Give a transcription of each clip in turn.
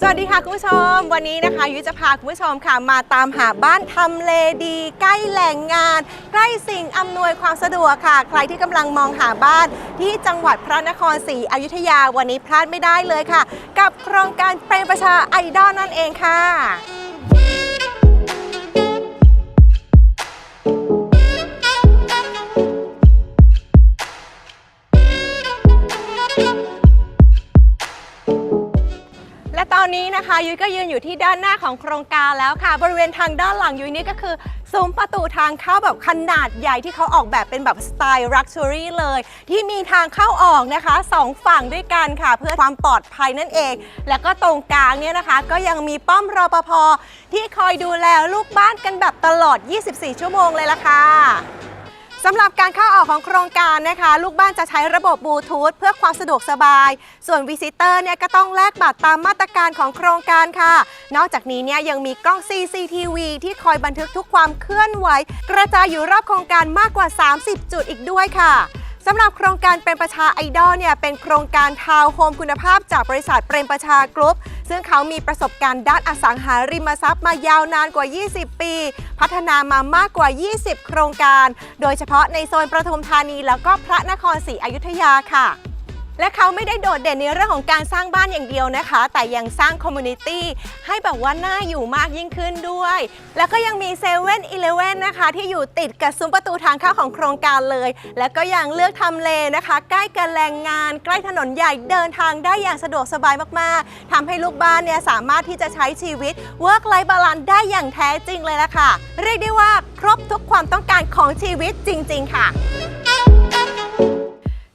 สวัสดีค่ะคุณผู้ชม วันนี้นะคะยุ้ยจะพาคุณผู้ชมค่ะมาตามหาบ้านทำเลดี ใกล้แหล่งงาน ใกล้สิ่งอำนวยความสะดวกค่ะ ใครที่กำลังมองหาบ้านที่จังหวัดพระนครศรีอยุธยาวันนี้พลาดไม่ได้เลยค่ะ กับโครงการเปรมประชาไอดอลนั่นเองค่ะ นะคะยุ้ยก็ยืนอยู่ที่ด้านหน้าของโครงการแล้วค่ะ บริเวณทางด้านหลังยุ้ยนี่ก็คือซุ้มประตูทางเข้าแบบขนาดใหญ่ที่เขาออกแบบเป็นแบบสไตล์ลักชัวรี่เลย ที่มีทางเข้าออกนะคะสองฝั่งด้วยกันค่ะ เพื่อความปลอดภัยนั่นเอง แล้วก็ตรงกลางเนี่ยนะคะ ก็ยังมีป้อมรปภที่คอยดูแลลูกบ้านกันแบบตลอด 24 ชั่วโมงเลยล่ะค่ะ สำหรับการเข้าออกของโครงการนะคะ ลูกบ้านจะใช้ระบบบลูทูธเพื่อความสะดวกสบาย ส่วนวิซิเตอร์เนี่ยก็ต้องแลกบัตรตามมาตรการของโครงการค่ะ นอกจากนี้เนี่ยยังมีกล้อง CCTV ที่คอยบันทึกทุกความเคลื่อนไหว กระจายอยู่รอบโครงการมากกว่า 30 จุดอีกด้วยค่ะ สำหรับโครงการเป็นประชาไอดอลเนี่ยเป็นโครงการทาวน์โฮมคุณภาพจากบริษัทเปรมประชากรุ๊ปซึ่งเขามีประสบการณ์ด้านอสังหาริมทรัพย์มายาวนานกว่า 20 ปี พัฒนามามากกว่า 20 โครงการ โดยเฉพาะในโซนประทุมธานีแล้วก็พระนครศรีอยุธยาค่ะ และเขาไม่ได้โดดเด่นในเรื่องของการสร้างบ้านอย่างเดียวนะคะ แต่ยังสร้างคอมมูนิตี้ให้แบบว่าน่าอยู่มากยิ่งขึ้นด้วย แล้วก็ยังมี7 e เ e ่ e อนะคะ ที่อยู่ติดกับซุ้มประตูทางเข้าของโครงการเลย แล้วก็ยังเลือกทำเลนะคะ ใกล้กับแหล่งงาน ใกล้ถนนใหญ่เดินทางได้อย่างสะดวกสบายมากๆทำให้ลูกบ้านเนี่ยสามารถที่จะใช้ชีวิต work life balance ได้อย่างแท้จริงเลยละค่ะ เรียกได้ว่าครบทุกความต้องการของชีวิตจริง ๆ ค่ะ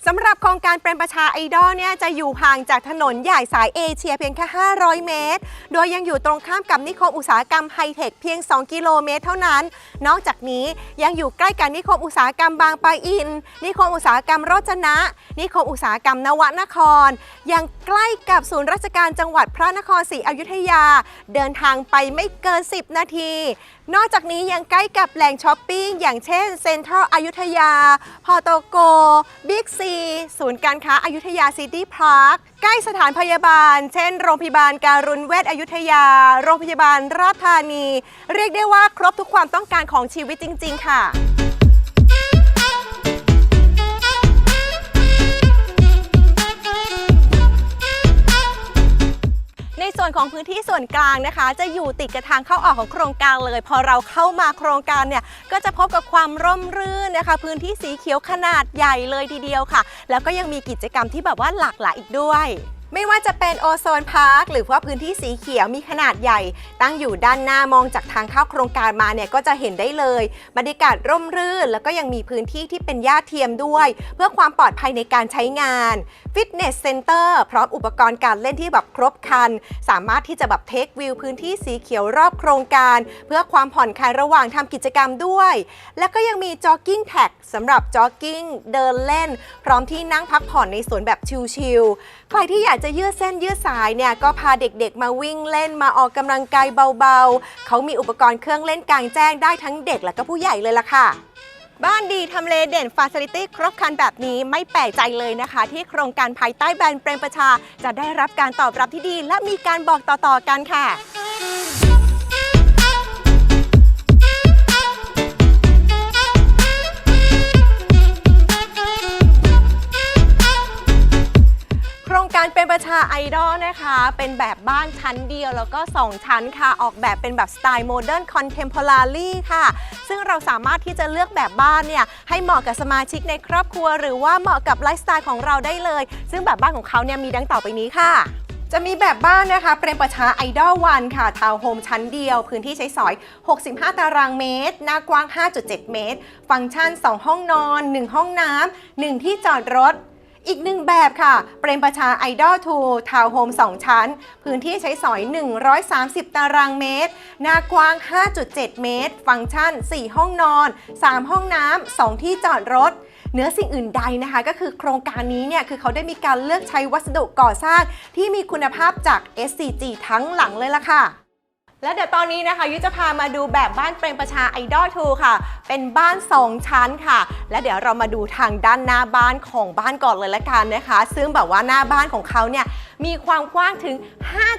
สำหรับโครงการเป็นประชาไอดอลเนี่ยจะอยู่ห่างจากถนนใหญ่สายเอเชียเพียงแค่ 500 เมตร โดยยังอยู่ตรงข้ามกับนิคมอุตสาหกรรมไฮเทคเพียง 2 กิโลเมตรเท่านั้น นอกจากนี้ยังอยู่ใกล้กับนิคมอุตสาหกรรมบางปะอิน นิคมอุตสาหกรรมโรจนะ นิคมอุตสาหกรรมนวนคร ยังใกล้กับศูนย์ราชการจังหวัดพระนครศรีอยุธยา เดินทางไปไม่เกิน 10 นาที นอกจากนี้ยังใกล้กับแหล่งช้อปปิ้งอย่างเช่นเซ็นทรัลอยุธยา พอโตโก บิ๊กซีศูนย์การค้าอายุทยาซิตี้พาร์คใกล้สถานพยาบาล เช่น โรงพยาบาลการุณเวชอยุธยา โรงพยาบาลราชธานี เรียกได้ว่าครบทุกความต้องการของชีวิตจริง ๆ ค่ะ ส่วนของพื้นที่ส่วนกลางนะคะ จะอยู่ติดกับทางเข้าออกของโครงการเลย พอเราเข้ามาโครงการเนี่ยก็จะพบกับความร่มรื่นนะคะ พื้นที่สีเขียวขนาดใหญ่เลยทีเดียวค่ะ แล้วก็ยังมีกิจกรรมที่แบบว่าหลากหลายอีกด้วย ไม่ว่าจะเป็นโอโซนพาร์คหรือว่าพื้นที่สีเขียวมีขนาดใหญ่ ตั้งอยู่ด้านหน้ามองจากทางเข้าโครงการมาเนี่ยก็จะเห็นได้เลยบรรยากาศร่มรื่น แล้วก็ยังมีพื้นที่ที่เป็นหญ้าเทียมด้วย เพื่อความปลอดภัยในการใช้งานฟิตเนสเซ็นเตอร์พร้อมอุปกรณ์การเล่นที่แบบครบครัน สามารถที่จะแบบเทควิวพื้นที่สีเขียวรอบโครงการ เพื่อความผ่อนคลายระหว่างทำกิจกรรมด้วย แล้วก็ยังมีจ็อกกิ้งแท็กสำหรับจ็อกกิ้งเดินเล่น พร้อมที่นั่งพักผ่อนในสวนแบบชิลๆใครที่อยากจะยืดเส้นยืดสายเนี่ยก็พาเด็กๆ มาวิ่งเล่นมาออกกำลังกายเบาๆ เขามีอุปกรณ์เครื่องเล่นกลางแจ้งได้ทั้งเด็กและก็ผู้ใหญ่เลยล่ะค่ะ บ้านดีทำเลเด่นฟาซิลิตี้ครบครันแบบนี้ไม่แปลกใจเลยนะคะ ที่โครงการภายใต้แบรนด์เปรมประชา จะได้รับการตอบรับที่ดี และมีการบอกต่อๆกันค่ะารเป็นประชาไอดอลนะคะ เป็นแบบบ้านชั้นเดียวแล้วก็ 2 ชั้นค่ะ ออกแบบเป็นแบบสไตล์โมเดิร์นคอนเทมพอรารีค่ะ ซึ่งเราสามารถที่จะเลือกแบบบ้านเนี่ยให้เหมาะกับสมาชิกในครอบครัว หรือว่าเหมาะกับไลฟ์สไตล์ของเราได้เลย ซึ่งแบบบ้านของเขาเนี่ยมีดังต่อไปนี้ค่ะจะมีแบบบ้านนะคะ เป็นประชาไอดอลวันค่ะ ทาวน์โฮมชั้นเดียว พื้นที่ใช้สอย 65 ตารางเมตร หน้ากว้าง 5.7 เมตร ฟังก์ชัน 2 ห้องนอน 1 ห้องน้ำ 1 ที่จอดรถ อีกหนึ่งแบบค่ะ เปรมประชาไอดอลทูทาวน์โฮม2 ชั้น พื้นที่ใช้สอย 130 ตารางเมตร หน้ากว้าง 5.7 เมตร ฟังก์ชัน 4 ห้องนอน 3 ห้องน้ำ 2 ที่จอดรถเนื้อสิ่งอื่นใดนะคะ ก็คือโครงการนี้เนี่ย คือเขาได้มีการเลือกใช้วัสดุก่อสร้างที่มีคุณภาพจาก SCG ทั้งหลังเลยล่ะค่ะ และเดี๋ยวตอนนี้นะคะยุ้ยจะพามาดูแบบบ้านเปรมประชาไอดอลทูค่ะ เป็นบ้าน 2 ชั้นค่ะ และเดี๋ยวเรามาดูทางด้านหน้าบ้านของบ้านก่อนเลยละกันนะคะ ซึ่งแบบว่าหน้าบ้านของเขาเนี่ย มีความกว้างถึง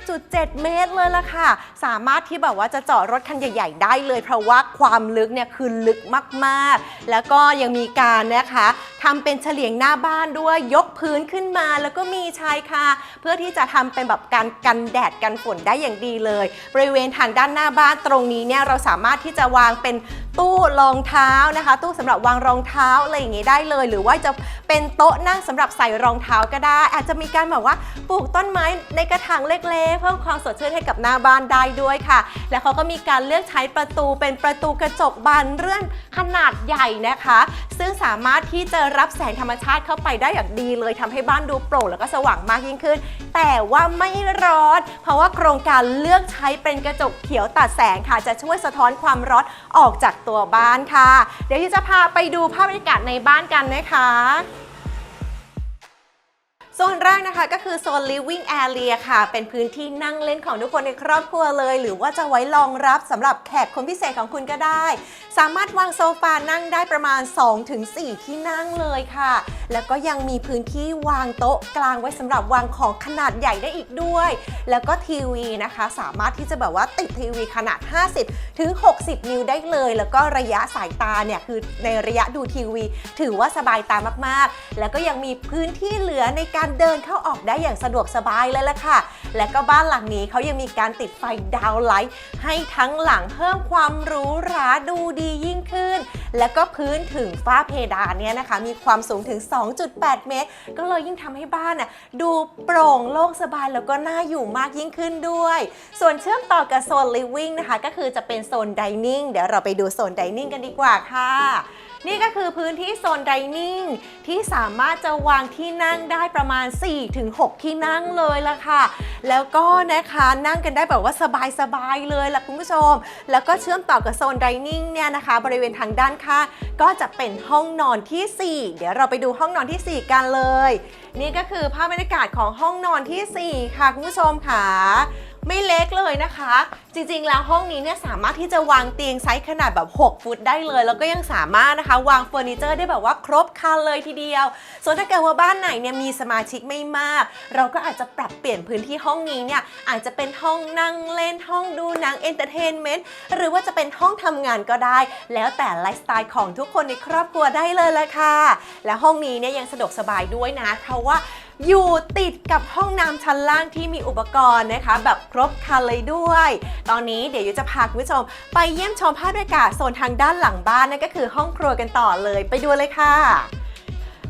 5.7 เมตรเลยล่ะค่ะ สามารถที่แบบว่าจะจอดรถคันใหญ่ ๆ ได้เลย เพราะว่าความลึกเนี่ยคือลึกมากๆ แล้วก็ยังมีการนะคะทำเป็นเฉลียงหน้าบ้านด้วยยกพื้นขึ้นมา แล้วก็มีชายคาเพื่อที่จะทำเป็นแบบการกันแดดกันฝนได้อย่างดีเลย บริเวณทางด้านหน้าบ้านตรงนี้เนี่ยเราสามารถที่จะวางเป็น ตู้รองเท้านะคะ ตู้สำหรับวางรองเท้าอะไรอย่างงี้ได้เลย หรือว่าจะเป็นโต๊ะนั่งสำหรับใส่รองเท้าก็ได้ อาจจะมีการแบบว่าปลูกต้นไม้ในกระถางเล็กๆ เพิ่มความสดชื่นให้กับหน้าบ้านได้ด้วยค่ะ แล้วเขาก็มีการเลือกใช้ประตูเป็นประตูกระจกบานเลื่อนขนาดใหญ่นะคะ ซึ่งสามารถที่จะรับแสงธรรมชาติเข้าไปได้อย่างดีเลยทำให้บ้านดูโปร่งแล้วก็สว่างมากยิ่งขึ้น แต่ว่าไม่ร้อน เพราะว่าโครงการเลือกใช้เป็นกระจกเขียวตัดแสงค่ะ จะช่วยสะท้อนความร้อนออกจากตัวบ้านค่ะ เดี๋ยวที่จะพาไปดูภาพบรรยากาศในบ้านกันนะคะโซนแรกนะคะก็คือโซน living area ค่ะ เป็นพื้นที่นั่งเล่นของทุกคนในครอบครัวเลย หรือว่าจะไว้รองรับสำหรับแขกคนพิเศษของคุณก็ได้ สามารถวางโซฟานั่งได้ประมาณ 2-4 ที่นั่งเลยค่ะแล้วก็ยังมีพื้นที่วางโต๊ะกลางไว้สำหรับวางของขนาดใหญ่ได้อีกด้วย แล้วก็ทีวีนะคะ สามารถที่จะแบบว่าติดทีวีขนาด 50 ถึง 60 นิ้วได้เลย แล้วก็ระยะสายตาเนี่ยคือในระยะดูทีวี ถือว่าสบายตามากๆ แล้วก็ยังมีพื้นที่เหลือในการเดินเข้าออกได้อย่างสะดวกสบายเลยล่ะค่ะ และก็บ้านหลังนี้เขายังมีการติดไฟดาวไลท์ให้ทั้งหลังเพิ่มความหรูหราดูดียิ่งขึ้น แล้วก็พื้นถึงฝ้าเพดานเนี่ยนะคะ มีความสูงถึง2.8 เมตร ก็เลยยิ่งทำให้บ้านน่ะดูโปร่งโล่งสบายแล้วก็น่าอยู่มากยิ่งขึ้นด้วย ส่วนเชื่อมต่อกับโซนลิฟวิ่งนะคะ ก็คือจะเป็นโซนดิเนิ่งเดี๋ยวเราไปดูโซนดิเนิ่งกันดีกว่าค่ะ นี่ก็คือพื้นที่โซน dining ที่สามารถจะวางที่นั่งได้ประมาณ 4-6 ที่นั่งเลยละค่ะ แล้วก็นะคะนั่งกันได้แบบว่าสบายๆเลยล่ะคุณผู้ชม แล้วก็เชื่อมต่อกับโซน dining เนี่ยนะคะ บริเวณทางด้านข้างก็จะเป็นห้องนอนทีสี่4 เดี๋ยวเราไปดูห้องนอนทีสี่ 4 กันเลย นี่ก็คือภาพบรรยากาศของห้องนอนทีสี่4 ค่ะคุณผู้ชมค่ะ ไม่เล็กเลยนะคะ จริงๆแล้วห้องนี้เนี่ยสามารถที่จะวางเตียงไซส์ขนาดแบบ 6 ฟุตได้เลย แล้วก็ยังสามารถนะคะ วางเฟอร์นิเจอร์ได้แบบว่าครบครันเลยทีเดียว ส่วนถ้าเกิดว่าบ้านไหนเนี่ยมีสมาชิกไม่มาก เราก็อาจจะปรับเปลี่ยนพื้นที่ห้องนี้เนี่ยอาจจะเป็นห้องนั่งเล่นห้องดูหนังเอนเตอร์เทนเมนต์หรือว่าจะเป็นห้องทำงานก็ได้ แล้วแต่ไลฟ์สไตล์ของทุกคนในครอบครัวได้เลยละค่ะและห้องนี้เนี่ยยังสะดวกสบายด้วยนะ เพราะว่า อยู่ติดกับห้องน้ำชั้นล่างที่มีอุปกรณ์นะคะ แบบครบครันเลยด้วย ตอนนี้เดี๋ยวยุจะพาคุณผู้ชม ไปเยี่ยมชมภาพบรรยากาศโซนทางด้านหลังบ้านนั่นก็คือห้องครัวกันต่อเลยไปดูเลยค่ะ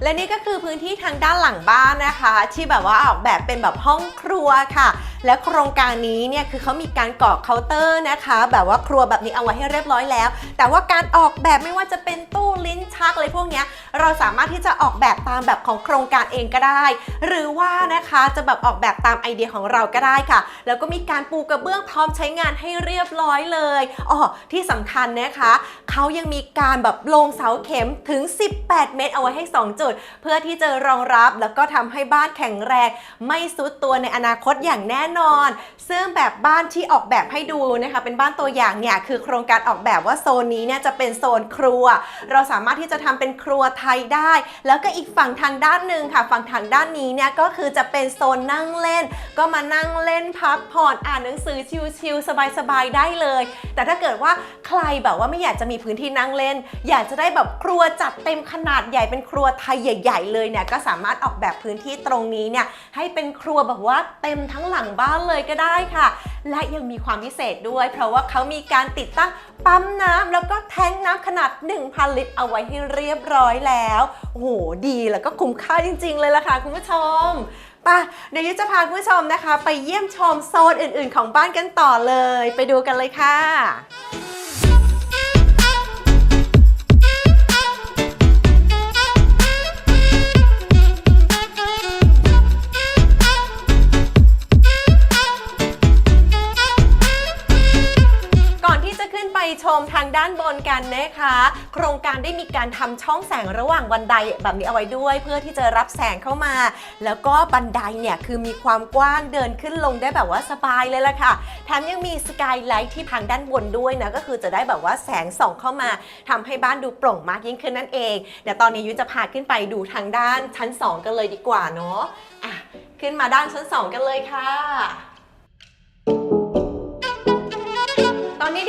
และนี่ก็คือพื้นที่ทางด้านหลังบ้านนะคะ ที่แบบว่าออกแบบเป็นแบบห้องครัวค่ะ และโครงการนี้เนี่ยคือเขามีการก่อเคาน์เตอร์นะคะ แบบว่าครัวแบบนี้เอาไว้ให้เรียบร้อยแล้ว แต่ว่าการออกแบบไม่ว่าจะเป็นตู้ ลิ้นชักอะไรพวกนี้เราสามารถที่จะออกแบบตามแบบของโครงการเองก็ได้ หรือว่านะคะจะแบบออกแบบตามไอเดียของเราก็ได้ค่ะ แล้วก็มีการปูกระเบื้องพร้อมใช้งานให้เรียบร้อยเลยอ๋อที่สำคัญนะคะเขายังมีการแบบลงเสาเข็มถึง 18 เมตรเอาไว้ให้ 2 จุด เพื่อที่จะรองรับแล้วก็ทำให้บ้านแข็งแรง ไม่ซุดตัวในอนาคตอย่างแน่นอน ซึ่งแบบบ้านที่ออกแบบให้ดูนะคะ เป็นบ้านตัวอย่างเนี่ยคือโครงการออกแบบว่าโซนนี้เนี่ยจะเป็นโซนครัว เราสาามารถที่จะทำเป็นครัวไทยได้ แล้วก็อีกฝั่งทางด้านหนึ่งค่ะ ฝั่งทางด้านนี้เนี่ยก็คือจะเป็นโซนนั่งเล่น ก็มานั่งเล่นพักผ่อนอ่านหนังสือชิลๆสบายๆได้เลย แต่ถ้าเกิดว่าใครแบบว่าไม่อยากจะมีพื้นที่นั่งเล่น อยากจะได้แบบครัวจัดเต็มขนาดใหญ่เป็นครัวไทยใหญ่ ๆ เลยเนี่ยก็สามารถออกแบบพื้นที่ตรงนี้เนี่ยให้เป็นครัวแบบว่าเต็มทั้งหลังบ้านเลยก็ได้ค่ะ และยังมีความพิเศษด้วย เพราะว่าเขามีการติดตั้งปั๊มน้ำแล้วก็แทงน้ำขนาด 1,000 ลิตรเอาไว้ให้เรียบร้อยแล้วโอ้โหดีแล้วก็คุ้มค่าจริง ๆ เลยล่ะค่ะคุณผู้ชมป่ะเดี๋ยวยุจะพาคุณผู้ชมนะคะ ไปเยี่ยมชมโซนอื่น ๆ ของบ้านกันต่อเลย ไปดูกันเลยค่ะก่อนที่จะขึ้นไปชมทางด้านบนกันนะคะโครง การได้มีการทำช่องแสงระหว่างบันไดแบบนี้เอาไว้ด้วย เพื่อที่จะรับแสงเข้ามา แล้วก็บันไดเนี่ยคือมีความกว้างเดินขึ้นลงได้แบบว่าสบายเลยล่ะค่ะแถมยังมีสกายไลท์ที่ทางด้านบนด้วยนะก็คือจะได้แบบว่าแสงส่องเข้ามาทำให้บ้านดูโปร่งมากยิ่งขึ้นนั่นเองเดี๋ยวตอนนี้ยุ้ยจะพาขึ้นไปดูทางด้านชั้น 2 กันเลยดีกว่าเนาะอะขึ้นมาด้านชั้นสองกันเลยค่ะ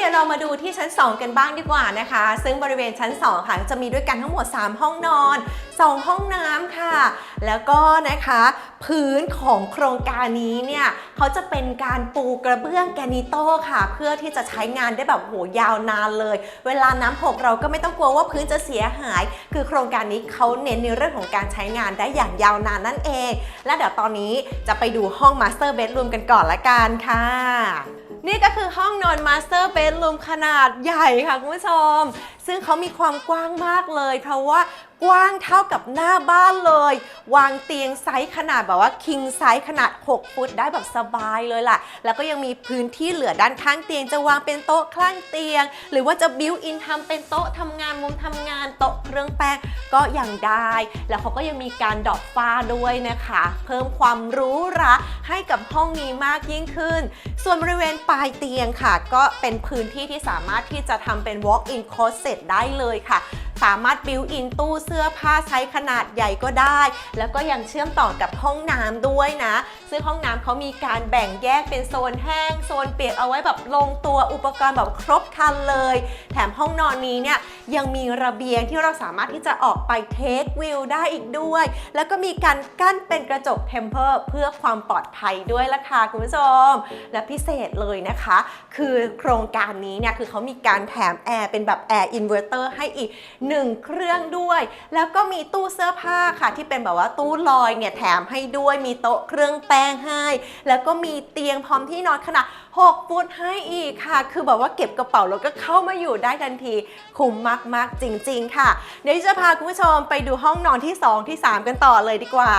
ดี๋ยวเรามาดูที่ชั้น 2 กันบ้างดีกว่านะคะ ซึ่งบริเวณชั้น 2 ค่ะจะมีด้วยกันทั้งหมด 3 ห้องนอน 2 ห้องน้ำค่ะ แล้วก็นะคะพื้นของโครงการนี้เนี่ยเขาจะเป็นการปูกระเบื้องแกนิโต้ค่ะ เพื่อที่จะใช้งานได้แบบโหยาวนานเลย เวลาน้ำหกเราก็ไม่ต้องกลัวว่าพื้นจะเสียหาย คือโครงการนี้เขาเน้นในเรื่องของการใช้งานได้อย่างยาวนานนั่นเอง และเดี๋ยวตอนนี้จะไปดูห้องมาสเตอร์เบดรูมกันก่อนละกันค่ะ นี่ก็คือห้องนอนมาสเตอร์เบดรูมขนาดใหญ่ค่ะคุณผู้ชม ซึ่งเขามีความกว้างมากเลย เพราะว่า กว้างเท่ากับหน้าบ้านเลย วางเตียงไซส์ขนาดแบบว่าคิงไซส์ขนาด 6 ฟุตได้แบบสบายเลยล่ะ แล้วก็ยังมีพื้นที่เหลือด้านข้างเตียงจะวางเป็นโต๊ะข้างเตียง หรือว่าจะบิวอินทำเป็นโต๊ะทำงานมุมทำงานโต๊ะเครื่องแป้งก็ยังได้ แล้วเขาก็ยังมีการดอกฟ้าด้วยนะคะ เพิ่มความหรู้ราให้กับห้องนี้มากยิ่งขึ้น ส่วนบริเวณปลายเตียงค่ะ ก็เป็นพื้นที่ที่สามารถที่จะทำเป็น walk-in closet ได้เลยค่ะสามารถบิวอินตู้เสื้อผ้าใช้ขนาดใหญ่ก็ได้ แล้วก็ยังเชื่อมต่อกับห้องน้ำด้วยนะ ซึ่งห้องน้ำเขามีการแบ่งแยกเป็นโซนแห้ง โซนเปียกเอาไว้แบบลงตัวอุปกรณ์แบบครบครันเลย แถมห้องนอนนี้เนี่ยยังมีระเบียงที่เราสามารถที่จะออกไปเทควิวได้อีกด้วย แล้วก็มีการกั้นเป็นกระจกเทมเพอร์เพื่อความปลอดภัยด้วยละค่ะคุณผู้ชม และพิเศษเลยนะคะ คือโครงการนี้เนี่ยคือเขามีการแถมแอร์เป็นแบบแอร์อินเวอร์เตอร์ให้อีก1 เครื่องด้วย แล้วก็มีตู้เสื้อผ้าค่ะ ที่เป็นแบบว่าตู้ลอยเนี่ยแถมให้ด้วยมีโต๊ะเครื่องแป้งให้ แล้วก็มีเตียงพร้อมที่นอนขนาด6ฟุตให้อีกค่ะ คือแบบว่าเก็บกระเป๋าแล้วก็เข้ามาอยู่ได้ทันที คุ้มมากๆจริง ๆ ค่ะ เดี๋ยวจะพาคุณผู้ชมไปดูห้องนอนที่ 2 ที่ 3 กันต่อเลยดีกว่า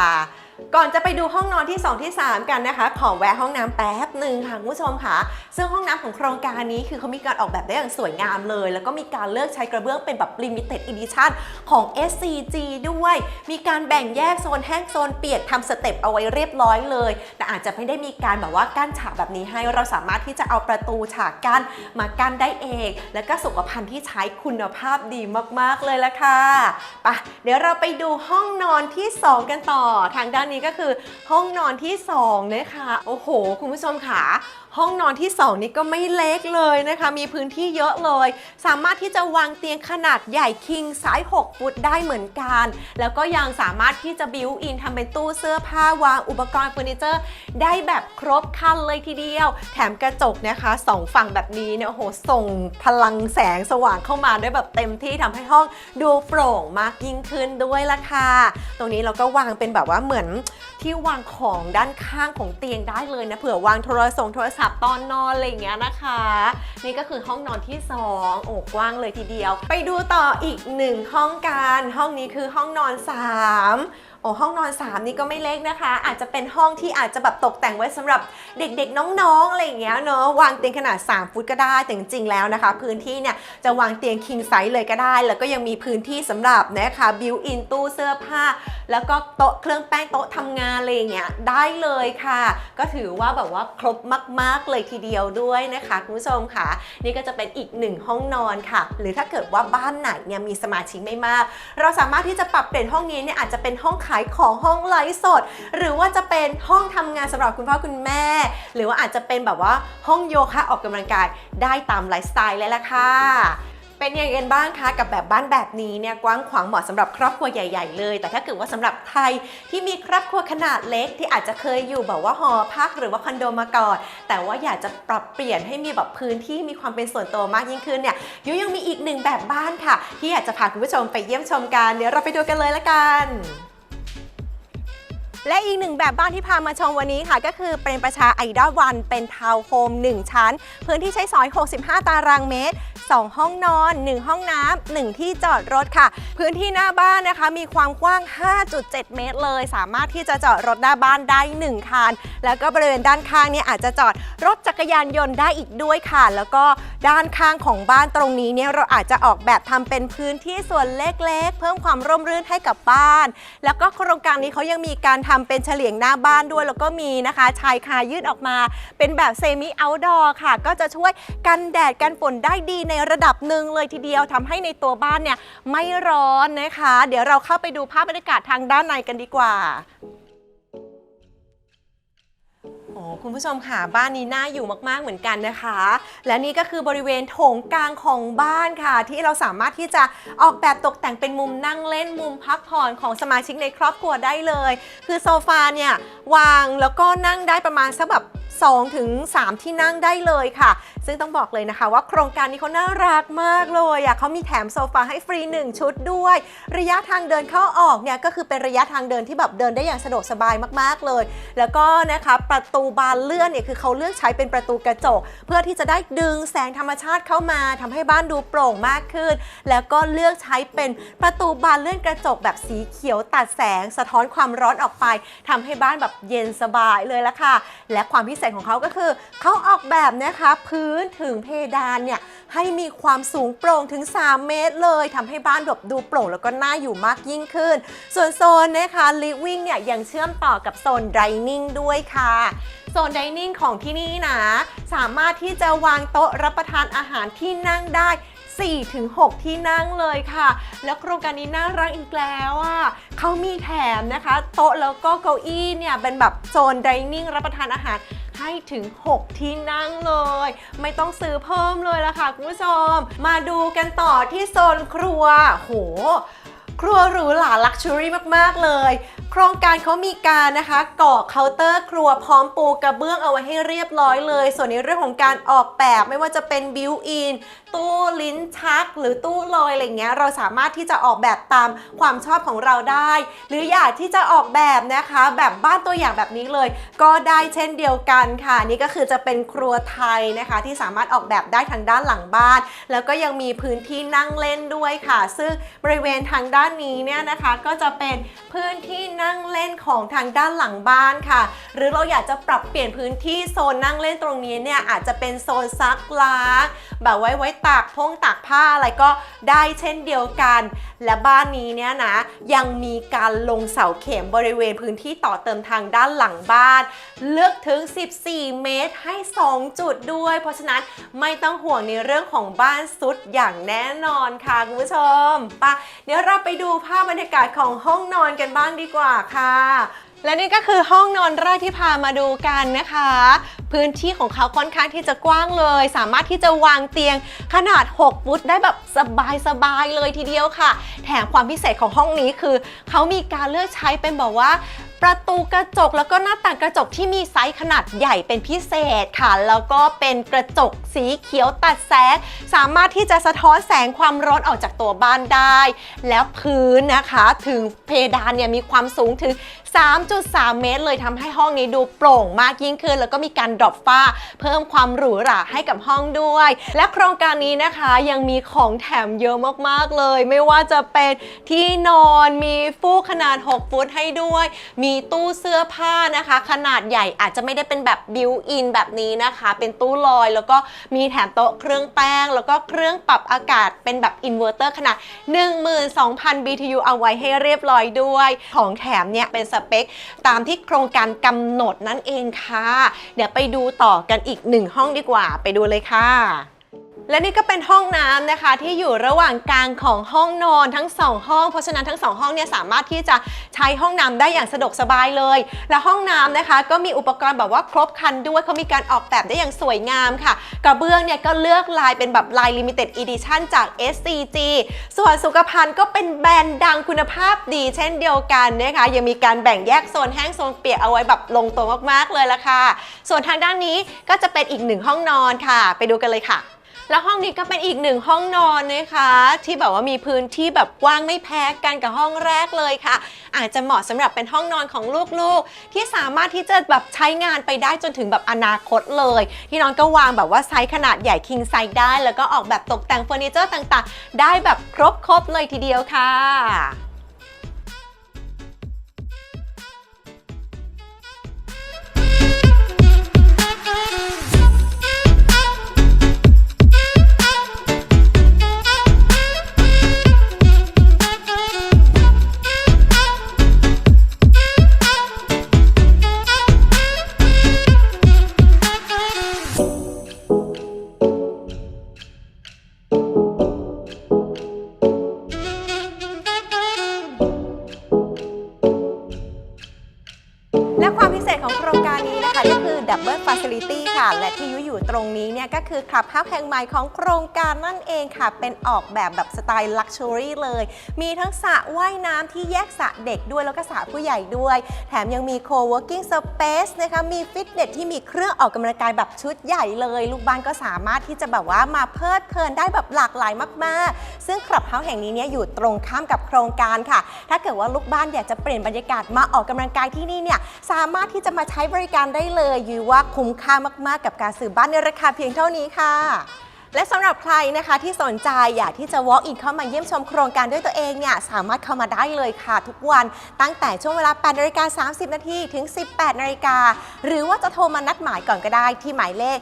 ก่อนจะไปดูห้องนอนที่ 2 ที่ 3 กันนะคะ ขอแวะห้องน้ำแป๊บหนึ่งค่ะคุณผู้ชมค่ะ ซึ่งห้องน้ำของโครงการนี้คือเขามีการออกแบบได้อย่างสวยงามเลย แล้วก็มีการเลือกใช้กระเบื้องเป็นแบบ limited edition ของ SCG ด้วย มีการแบ่งแยกโซนแห้งโซนเปียกทำสเต็ปเอาไว้เรียบร้อยเลย แต่อาจจะไม่ได้มีการแบบว่ากั้นฉากแบบนี้ให้เราสามารถที่จะเอาประตูฉากกั้นมากั้นได้เอง แล้วก็สุขภัณฑ์ที่ใช้คุณภาพดีมากๆเลยละค่ะปะเดี๋ยวเราไปดูห้องนอนที่ 2 กันต่อทางด้านนี้ก็คือห้องนอนที่2นะคะโอ้โห คุณผู้ชมค่ะ ห้องนอนที่ 2 นี่ก็ไม่เล็กเลยนะคะ มีพื้นที่เยอะเลย สามารถที่จะวางเตียงขนาดใหญ่คิงไซส์6ฟุตได้เหมือนกัน แล้วก็ยังสามารถที่จะบิวอินทำเป็นตู้เสื้อผ้าวางอุปกรณ์เฟอร์นิเจอร์ ได้แบบครบคันเลยทีเดียว แถมกระจกนะคะสองฝั่งแบบนี้เนี่ยโอ้โหส่งพลังแสงสว่างเข้ามาได้แบบเต็มที่ทำให้ห้องดูโปร่งมากยิ่งขึ้นด้วยล่ะค่ะ ตรงนี้เราก็วางเป็นแบบว่าเหมือนที่วางของด้านข้างของเตียงได้เลยนะเผื่อวางโทรศัพท์โทรศัพท์ตอนนอนอะไรอย่างเงี้ยนะคะ นี่ก็คือห้องนอนที่ 2 โอ้กว้างเลยทีเดียว ไปดูต่ออีกหนึ่งห้องกันห้องนี้คือห้องนอน 3โอ้ห้องนอน 3 นี่ก็ไม่เล็กนะคะ อาจจะเป็นห้องที่อาจจะแบบตกแต่งไว้สำหรับเด็กๆน้องๆอะไรอย่างเงี้ยเนอะวางเตียงขนาด 3 ฟุตก็ได้แต่จริงๆแล้วนะคะ พื้นที่เนี่ยจะวางเตียง king size เลยก็ได้ แล้วก็ยังมีพื้นที่สำหรับนะคะบิวอินตู้เสื้อผ้า แล้วก็โต๊ะเครื่องแป้งโต๊ะทำงานอะไรอย่างเงี้ยได้เลยค่ะ ก็ถือว่าแบบว่าครบมาก ๆ เลยทีเดียวด้วยนะคะคุณผู้ชมค่ะ นี่ก็จะเป็นอีกหนึ่งห้องนอนค่ะ หรือถ้าเกิดว่าบ้านไหนเนี่ยมีสมาชิกไม่มาก เราสามารถที่จะปรับเปลี่ยนห้องนี้เนี่ยอาจจะเป็นห้องขายของห้องไลฟ์สด หรือว่าจะเป็นห้องทำงานสำหรับคุณพ่อคุณแม่ หรือว่าอาจจะเป็นแบบว่าห้องโยคะออกกำลังกายได้ตามไลฟ์สไตล์เลยละค่ะ เป็นยังไงกันบ้างคะกับแบบบ้านแบบนี้เนี่ยกว้างขวางเหมาะสำหรับครอบครัวใหญ่ ๆ เลย แต่ถ้าเกิดว่าสำหรับใครที่มีครอบครัวขนาดเล็กที่อาจจะเคยอยู่แบบว่าหอพักหรือว่าคอนโดมาก่อนแต่ว่าอยากจะปรับเปลี่ยนให้มีแบบพื้นที่มีความเป็นส่วนตัวมากยิ่งขึ้นเนี่ยยุยังมีอีกหนึ่งแบบบ้านค่ะ ที่อยากจะพาคุณผู้ชมไปเยี่ยมชมกันเดี๋ยวเราไปดูกันเลยละกัน และอีกหนึ่งแบบบ้านที่พามาชมวันนี้ค่ะ ก็คือเป็นประชาไอดอลวัน เป็นทาวน์โฮม1 ชั้น พื้นที่ใช้สอย 65 ตารางเมตร 2 ห้องนอน 1 ห้องน้ำ1ที่จอดรถค่ะ พื้นที่หน้าบ้านนะคะ มีความกว้าง 5.7 เมตรเลย สามารถที่จะจอดรถหน้าบ้านได้ 1 คัน แล้วก็บริเวณด้านข้างเนี่ยอาจจะจอดรถจักรยานยนต์ได้อีกด้วยค่ะ แล้วก็ด้านข้างของบ้านตรงนี้เนี่ยเราอาจจะออกแบบทำเป็นพื้นที่ส่วนเล็กๆ เพิ่มความร่มรื่นให้กับบ้าน แล้วก็โครงการนี้เขายังมีการททำเป็นเฉลียงหน้าบ้านด้วย แล้วก็มีนะคะชายคายื่นออกมา เป็นแบบเซมิเอาท์ดอร์ค่ะ ก็จะช่วยกันแดดกันฝนได้ดีในระดับหนึ่งเลยทีเดียวทำให้ในตัวบ้านเนี่ยไม่ร้อนนะคะ เดี๋ยวเราเข้าไปดูภาพบรรยากาศทางด้านในกันดีกว่า คุณผู้ชมค่ะ บ้านนี้น่าอยู่มากๆเหมือนกันนะคะ และนี่ก็คือบริเวณโถงกลางของบ้านค่ะ ที่เราสามารถที่จะออกแบบตกแต่งเป็นมุมนั่งเล่นมุมพักผ่อนของสมาชิกในครอบครัวได้เลย คือโซฟาเนี่ยวางแล้วก็นั่งได้ประมาณสักแบบ 2ถึง3ที่นั่งได้เลยค่ะ ซึ่งต้องบอกเลยนะคะว่าโครงการนี้เขาน่ารักมากเลยอะเขามีแถมโซฟาให้ฟรี 1 ชุดด้วย ระยะทางเดินเข้าออกเนี่ยก็คือเป็นระยะทางเดินที่แบบเดินได้อย่างสะดวกสบายมากๆเลย แล้วก็นะคะประตูบานเลื่อนเนี่ยคือเขาเลือกใช้เป็นประตูกระจก เพื่อที่จะได้ดึงแสงธรรมชาติเข้ามาทำให้บ้านดูโปร่งมากขึ้น แล้วก็เลือกใช้เป็นประตูบานเลื่อนกระจกแบบสีเขียวตัดแสงสะท้อนความร้อนออกไปทำให้บ้านแบบเย็นสบายเลยละค่ะ และความพิเศษของเขาก็คือ เขาออกแบบนะคะพื้นถึงเพดานเนี่ยให้มีความสูงโปร่งถึง 3 เมตรเลยทำให้บ้านแบบดูโปร่งแล้วก็น่าอยู่มากยิ่งขึ้น ส่วนโซนนะคะ living เนี่ยยังเชื่อมต่อกับโซน dining ด้วยค่ะโซน dining ของที่นี่นะ สามารถที่จะวางโต๊ะรับประทานอาหารที่นั่งได้ 4-6 ที่นั่งเลยค่ะ แล้วโครงการนี้น่ารักอีกแล้วอะเขามีแถมนะคะ โต๊ะแล้วก็เก้าอี้เนี่ยเป็นแบบโซน dining รับประทานอาหาร ให้ถึง 6 ที่นั่งเลย ไม่ต้องซื้อเพิ่มเลยละค่ะคุณผู้ชม มาดูกันต่อที่โซนครัว โห ครัวหรูหราลักชัวรี่มากๆเลย โครงการเขามีการนะคะก่อเคาน์เตอร์ครัวพร้อมปูกระเบื้องเอาไว้ให้เรียบร้อยเลย ส่วนในเรื่องของการออกแบบไม่ว่าจะเป็นบิวอินตู้ลิ้นชัก หรือตู้ลอยอะไรเงี้ยเราสามารถที่จะออกแบบตามความชอบของเราได้ หรืออยากที่จะออกแบบนะคะ แบบบ้านตัวอย่างแบบนี้เลย ก็ได้เช่นเดียวกันค่ะ นี่ก็คือจะเป็นครัวไทยนะคะ ที่สามารถออกแบบได้ทางด้านหลังบ้าน แล้วก็ยังมีพื้นที่นั่งเล่นด้วยค่ะ ซึ่งบริเวณทางด้านนี้เนี่ยนะคะก็จะเป็นพื้นที่นั่งเล่นของทางด้านหลังบ้านค่ะ หรือเราอยากจะปรับเปลี่ยนพื้นที่โซนนั่งเล่นตรงนี้เนี่ยอาจจะเป็นโซนซักล้างแบบไว้ไว้ตากพงตากผ้าอะไรก็ได้เช่นเดียวกัน และบ้านนี้เนี่ยนะยังมีการลงเสาเข็มบริเวณพื้นที่ต่อเติมทางด้านหลังบ้านลึกถึง 14 เมตรให้ 2 จุดด้วย เพราะฉะนั้นไม่ต้องห่วงในเรื่องของบ้านสุดอย่างแน่นอนค่ะคุณผู้ชมปะเดี๋ยวเราไปดูภาพบรรยากาศของห้องนอนกันบ้างดีกว่าค่ะ และนี่ก็คือห้องนอนแรกที่พามาดูกันนะคะ พื้นที่ของเขาค่อนข้างที่จะกว้างเลย สามารถที่จะวางเตียงขนาด 6 ฟุตได้แบบสบายๆเลยทีเดียวค่ะ แถมความพิเศษของห้องนี้คือ เขามีการเลือกใช้เป็นแบบว่า ประตูกระจกแล้วก็หน้าต่างกระจกที่มีไซส์ขนาดใหญ่เป็นพิเศษค่ะ แล้วก็เป็นกระจกสีเขียวตัดแสง สามารถที่จะสะท้อนแสงความร้อนออกจากตัวบ้านได้ แล้วพื้นนะคะถึงเพดานเนี่ยมีความสูงถึง 3.3 เมตร เลยทำให้ห้องนี้ดูโปร่งมากยิ่งขึ้น แล้วก็มีการดรอปฝ้า เพิ่มความหรูหราให้กับห้องด้วย และโครงการนี้นะคะยังมีของแถมเยอะมากๆเลย ไม่ว่าจะเป็นที่นอนมีฟูกขนาด 6 ฟุตให้ด้วย มีตู้เสื้อผ้านะคะ ขนาดใหญ่อาจจะไม่ได้เป็นแบบบิวอินแบบนี้นะคะ เป็นตู้ลอยแล้วก็มีแถมโต๊ะเครื่องแป้ง แล้วก็เครื่องปรับอากาศเป็นแบบอินเวอร์เตอร์ขนาด 12,000 BTU เอาไว้ให้เรียบร้อยด้วย ของแถมเนี่ยเป็นสเปค ตามที่โครงการกำหนดนั่นเองค่ะ เดี๋ยวไปดูต่อกันอีกหนึ่งห้องดีกว่า ไปดูเลยค่ะ และนี่ก็เป็นห้องน้ำนะคะที่อยู่ระหว่างกลางของห้องนอนทั้ง 2 ห้อง เพราะฉะนั้นทั้ง 2 ห้องเนี่ยสามารถที่จะใช้ห้องน้ำได้อย่างสะดวกสบายเลย และห้องน้ำนะคะ ก็มีอุปกรณ์แบบว่าครบครันด้วยเขามีการออกแบบได้อย่างสวยงามค่ะ กระเบื้องเนี่ยก็เลือกลายเป็นแบบลาย Limited Edition จาก SCG ส่วนสุขภัณฑ์ก็เป็นแบรนด์ดังคุณภาพดี เช่นเดียวกันนะคะยังมีการแบ่งแยกโซนแห้งโซนเปียกเอาไว้แบบลงตัวมากๆเลยละค่ะ ส่วนทางด้านนี้ก็จะเป็นอีกหนึ่งห้องนอนค่ะ ไปดูกันเลยค่ะ แล้วห้องนี้ก็เป็นอีกหนึ่งห้องนอนนะคะ ที่แบบว่ามีพื้นที่แบบกว้างไม่แพ้กันกับห้องแรกเลยค่ะ อาจจะเหมาะสำหรับเป็นห้องนอนของลูกๆ ที่สามารถที่จะแบบใช้งานไปได้จนถึงแบบอนาคตเลย ที่น้องก็วางแบบว่าไซส์ขนาดใหญ่ king size ได้ แล้วก็ออกแบบตกแต่งเฟอร์นิเจอร์ต่างๆ ได้แบบครบๆเลยทีเดียวค่ะ「 คือคลับเฮาส์แห่งใหม่ของโครงการนั่นเองค่ะ เป็นออกแบบแบบสไตล์ลักชัวรี่เลย มีทั้งสระว่ายน้ำที่แยกสระเด็กด้วยแล้วก็สระผู้ใหญ่ด้วย แถมยังมี co-working space นะคะ มีฟิตเนสที่มีเครื่องออกกำลังกายแบบชุดใหญ่เลย ลูกบ้านก็สามารถที่จะแบบว่ามาเพลิดเพลินได้แบบหลากหลายมาก ๆ ซึ่งคลับเฮาส์แห่งนี้เนี่ยอยู่ตรงข้ามกับโครงการค่ะ ถ้าเกิดว่าลูกบ้านอยากจะเปลี่ยนบรรยากาศมาออกกำลังกายที่นี่เนี่ยสามารถที่จะมาใช้บริการได้เลยยูว่าคุ้มค่ามาก ๆ กับการซื้อบ้านในราคาเพียงเท่านี้ค่ะ และสำหรับใครนะคะที่สนใจอยากที่จะ walk in เข้ามาเยี่ยมชมโครงการด้วยตัวเองเนี่ยสามารถเข้ามาได้เลยค่ะ ทุกวันตั้งแต่ช่วงเวลา8นาฬิกา30 นาทีถึง 18นาฬิกาหรือว่าจะโทรมานัดหมายก่อนก็ได้ที่หมายเลข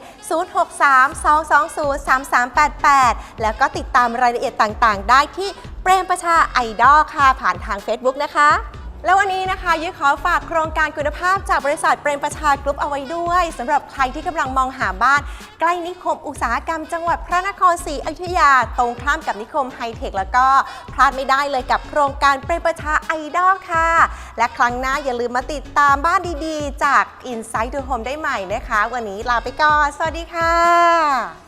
0632203388 แล้วก็ติดตามรายละเอียดต่างๆ ได้ที่เปรมประชาไอดอลค่ะผ่านทาง Facebook นะคะ แล้ววันนี้นะคะยุ้ยขอฝากโครงการคุณภาพจากบริษัทเปรมประชากรุ๊ปเอาไว้ด้วยสำหรับใครที่กำลังมองหาบ้าน ใกล้นิคมอุตสาหกรรมจังหวัดพระนครศรีอยุธยา ตรงข้ามกับนิคมไฮเทคแล้วก็พลาดไม่ได้เลยกับโครงการเปรมประชาไอดอลค่ะ และครั้งหน้าอย่าลืมมาติดตามบ้านดีๆ จาก Inside to Home ได้ใหม่นะคะ วันนี้ลาไปก่อนสวัสดีค่ะ